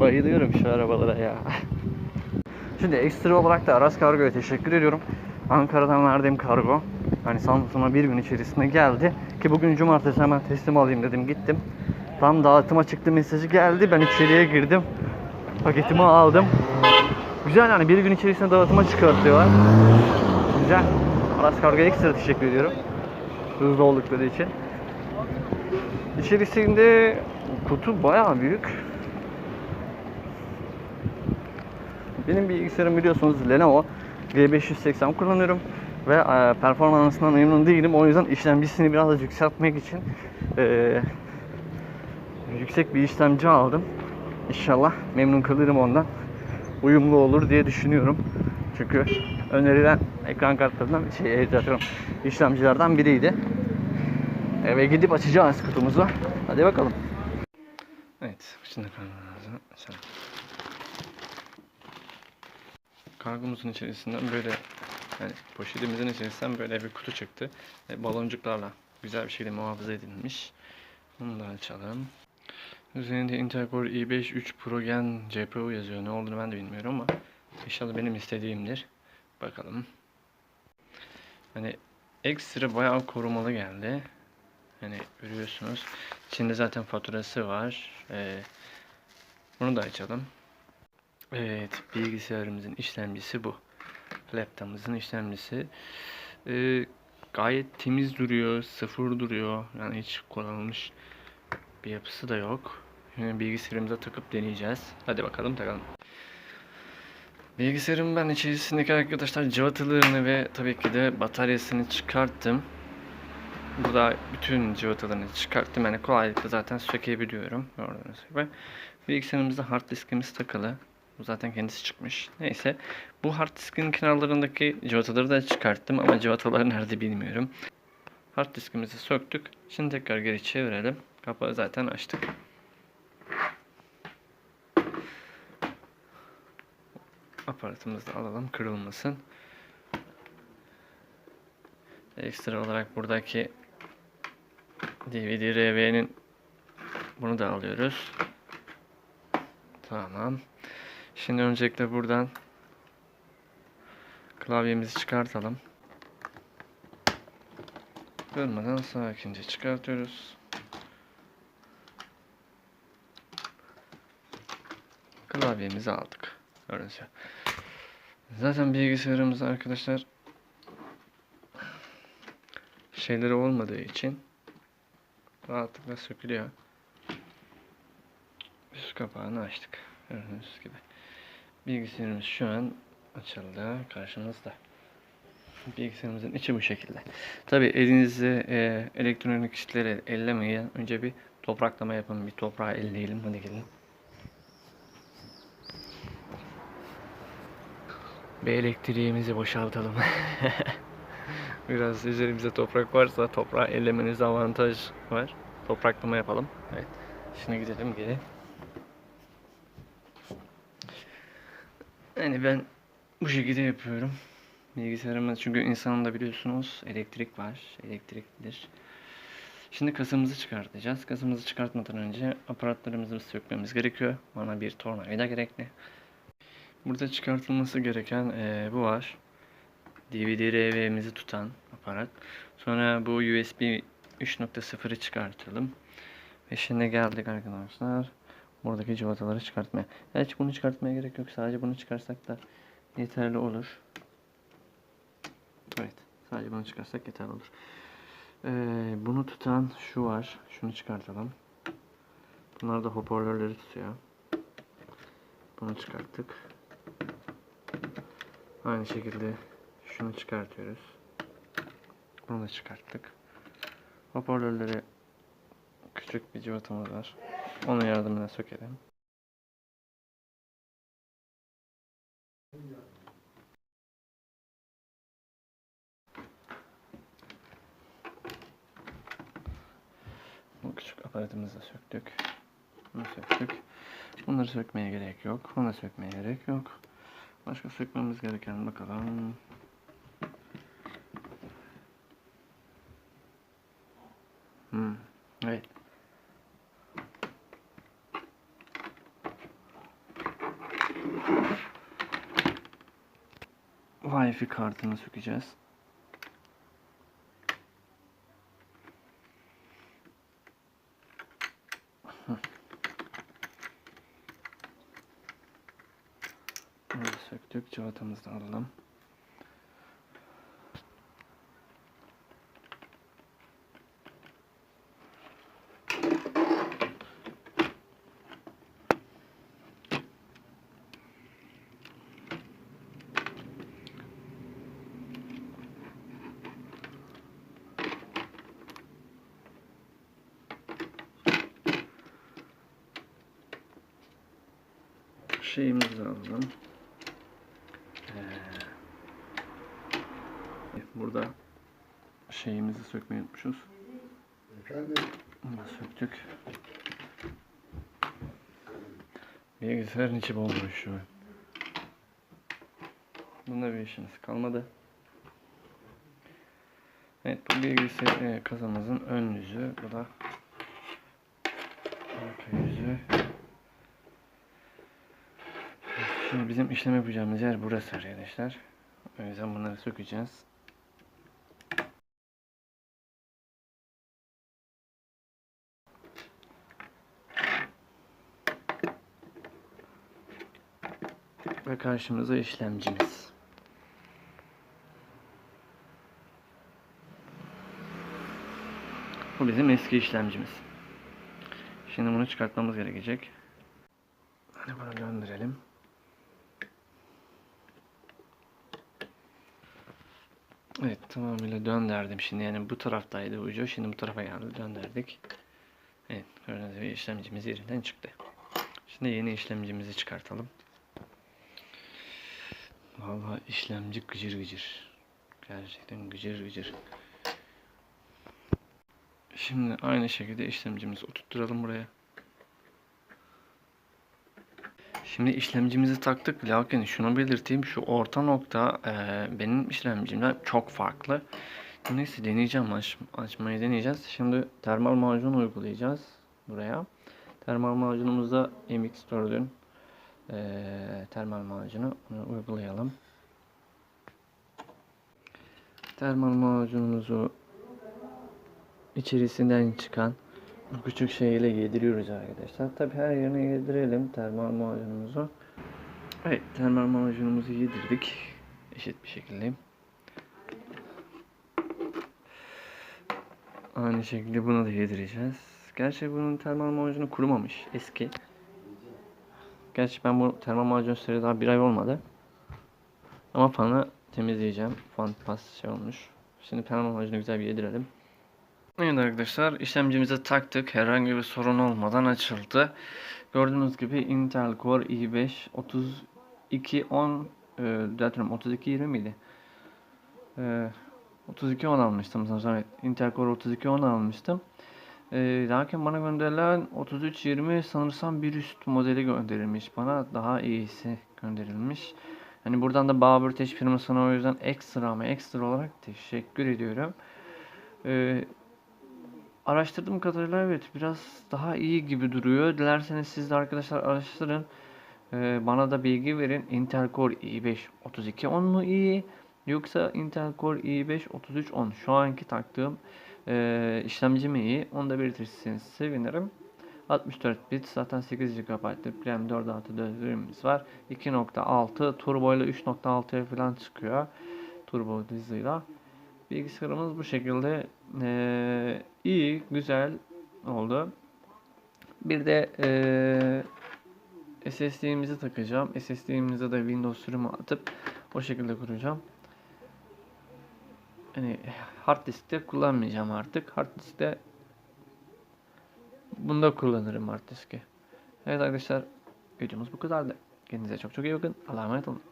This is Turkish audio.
Bayılıyorum şu arabalara ya. Şimdi ekstra olarak da Aras Kargo'ya teşekkür ediyorum. Ankara'dan verdiğim kargo. Hani Samsun'a bir gün içerisinde geldi. Ki bugün cumartesi hemen teslim alayım dedim gittim. Tam dağıtıma çıktı mesajı geldi. Ben içeriye girdim. Paketimi aldım. Güzel yani bir gün içerisinde dağıtıma çıkartıyorlar. Güzel. Aras Kargo'ya ekstra teşekkür ediyorum. Hızlı oldukları için. İçerisinde kutu bayağı büyük. Benim bilgisayarım biliyorsunuz Lenovo G580 kullanıyorum ve e, performansından memnun değilim. O yüzden işlemcisini biraz yükseltmek için e, yüksek bir işlemci aldım. İnşallah memnun kalırım ondan. Uyumlu olur diye düşünüyorum. Çünkü önerilen ekran kartlarından şey e, işlemcilerden biriydi. Eve gidip açacağız kutumuzu. Hadi bakalım. Evet, şimdi kargomuzu açalım. Kargomuzun içerisinden böyle yani poşetimizin içerisinden böyle bir kutu çıktı. E, baloncuklarla güzel bir şekilde muhafaza edilmiş. Bunu da açalım. Üzerinde Intel Core i5 3 Pro Gen CPU yazıyor. Ne olduğunu ben de bilmiyorum ama inşallah benim istediğimdir. Bakalım. Hani ekstra bayağı korumalı geldi. Hani görüyorsunuz. İçinde zaten faturası var. Ee, bunu da açalım. Evet, bilgisayarımızın işlemcisi bu. Laptopumuzun işlemcisi. Ee, gayet temiz duruyor, sıfır duruyor. Yani hiç kullanılmış bir yapısı da yok. Şimdi bilgisayarımıza takıp deneyeceğiz. Hadi bakalım takalım. Bilgisayarın ben içerisindeki arkadaşlar cıvatalarını ve tabii ki de bataryasını çıkarttım. Burada bütün cıvatalarını çıkarttım. Yani kolaylıkla zaten sökebiliyorum. Gördüğünüz gibi. Bilgisayarımızda hard diskimiz takılı. Bu zaten kendisi çıkmış. Neyse. Bu hard diskin kenarlarındaki cıvataları da çıkarttım ama cıvatalar nerede bilmiyorum. Hard diskimizi söktük. Şimdi tekrar geri çevirelim. Kapağı zaten açtık. Aparatımızı alalım kırılmasın. Ekstra olarak buradaki DVD RV'nin bunu da alıyoruz. Tamam. Şimdi öncelikle buradan klavyemizi çıkartalım. Kırmadan sakince çıkartıyoruz. Klavyemizi aldık. Öylece. Zaten bilgisayarımızda arkadaşlar şeyleri olmadığı için rahatlıkla sökülüyor. Üst kapağını açtık. Gördüğünüz gibi. Bilgisayarımız şu an açıldı. Karşımızda. Bilgisayarımızın içi bu şekilde. Tabi elinizde e, elektronik işleri ellemeyin. Önce bir topraklama yapın. Bir toprağı elleyelim. Hadi gelin. Bir elektriğimizi boşaltalım. Biraz üzerimizde toprak varsa toprağı ellemeniz avantaj var. Topraklama yapalım. Evet. Şimdi gidelim geri. Yani ben bu şekilde yapıyorum. Bilgisayarımda çünkü insanın da biliyorsunuz elektrik var. Elektriklidir. Şimdi kasamızı çıkartacağız. Kasamızı çıkartmadan önce aparatlarımızı sökmemiz gerekiyor. Bana bir tornavida gerekli. Burada çıkartılması gereken eee, bu var. DVD RV'mizi tutan aparat. Sonra bu USB 3.0'ı çıkartalım. Ve şimdi geldik arkadaşlar. Buradaki cıvataları çıkartmaya. Hiç bunu çıkartmaya gerek yok. Sadece bunu çıkarsak da yeterli olur. Evet. Sadece bunu çıkarsak yeterli olur. Ee, bunu tutan şu var. Şunu çıkartalım. Bunlar da hoparlörleri tutuyor. Bunu çıkarttık. Aynı şekilde şunu çıkartıyoruz. Bunu da çıkarttık. Hoparlörleri küçük bir cıvatamız var. Onun yardımıyla sökelim. Bu küçük aparatımızı söktük. Bunu söktük. Bunları sökmeye gerek yok. Da sökmeye gerek yok. Başka sökmemiz gereken bakalım. Hmm. Evet. Wi-Fi kartını sökeceğiz. Söktük. Cıvatamızı alalım. Şeyimizi alalım. Ee, burada şeyimizi sökmeyi unutmuşuz. Efendim, Bunu söktük. Bilgisayarın içi bomboş şu an. Bunda bir işimiz kalmadı. Evet bu bilgisayar e, kasamızın ön yüzü. Bu da arka yüzü. Şimdi bizim işlem yapacağımız yer burası arkadaşlar. O yüzden bunları sökeceğiz. Ve karşımıza işlemcimiz. Bu bizim eski işlemcimiz. Şimdi bunu çıkartmamız gerekecek. Hadi bunu döndürelim. Evet tamamıyla döndürdüm şimdi yani bu taraftaydı ucu şimdi bu tarafa geldi döndürdük. Evet gördüğünüz gibi işlemcimiz yerinden çıktı. Şimdi yeni işlemcimizi çıkartalım. Vallahi işlemci gıcır gıcır. Gerçekten gıcır gıcır. Şimdi aynı şekilde işlemcimizi oturtturalım buraya. Şimdi işlemcimizi taktık. Lakin şunu belirteyim. Şu orta nokta eee, benim işlemcimden çok farklı. Neyse deneyeceğim. Aç, açmayı deneyeceğiz. Şimdi termal macun uygulayacağız buraya. Termal macunumuzda MX4'ün eee, termal macunu uygulayalım. Termal macunumuzu içerisinden çıkan bu küçük şeyle yediriyoruz arkadaşlar. Tabi her yerine yedirelim termal macunumuzu. Evet termal macunumuzu yedirdik. Eşit bir şekilde. Aynı şekilde bunu da yedireceğiz. Gerçi bunun termal macunu kurumamış. Eski. Gerçi ben bu termal macun süreli daha bir ay olmadı. Ama fanı temizleyeceğim. Fan pas şey olmuş. Şimdi termal macunu güzel bir yedirelim. Evet arkadaşlar işlemcimizi taktık. Herhangi bir sorun olmadan açıldı. Gördüğünüz gibi Intel Core i5 3210 e, düzeltiyorum 3220 miydi? E, 3210 almıştım sanırım. Evet, Intel Core 3210 almıştım. E, lakin bana gönderilen 3320 sanırsam bir üst modeli gönderilmiş. Bana daha iyisi gönderilmiş. Yani buradan da Bağbürteş firmasına o yüzden ekstra ama ekstra olarak teşekkür ediyorum. E, araştırdığım kadarıyla evet biraz daha iyi gibi duruyor. Dilerseniz siz de arkadaşlar araştırın. Ee, bana da bilgi verin. Intel Core i5 3210 mu iyi yoksa Intel Core i5 3310 şu anki taktığım e, işlemci mi iyi? Onu da belirtirseniz sevinirim. 64 bit zaten 8 GB'lık RAM 4 artı 4 RAM'imiz var. 2.6 turbo ile 3.6'ya falan çıkıyor. Turbo hızıyla. Bilgisayarımız bu şekilde eee, iyi, güzel oldu. Bir de eee SSD'mizi takacağım. SSD'mize de Windows sürümü atıp o şekilde kuracağım. Hani hard diskte kullanmayacağım artık. Hard diskte bunda kullanırım hard diski. Evet arkadaşlar videomuz bu kadardı. Kendinize çok çok iyi bakın. Allah'a emanet olun.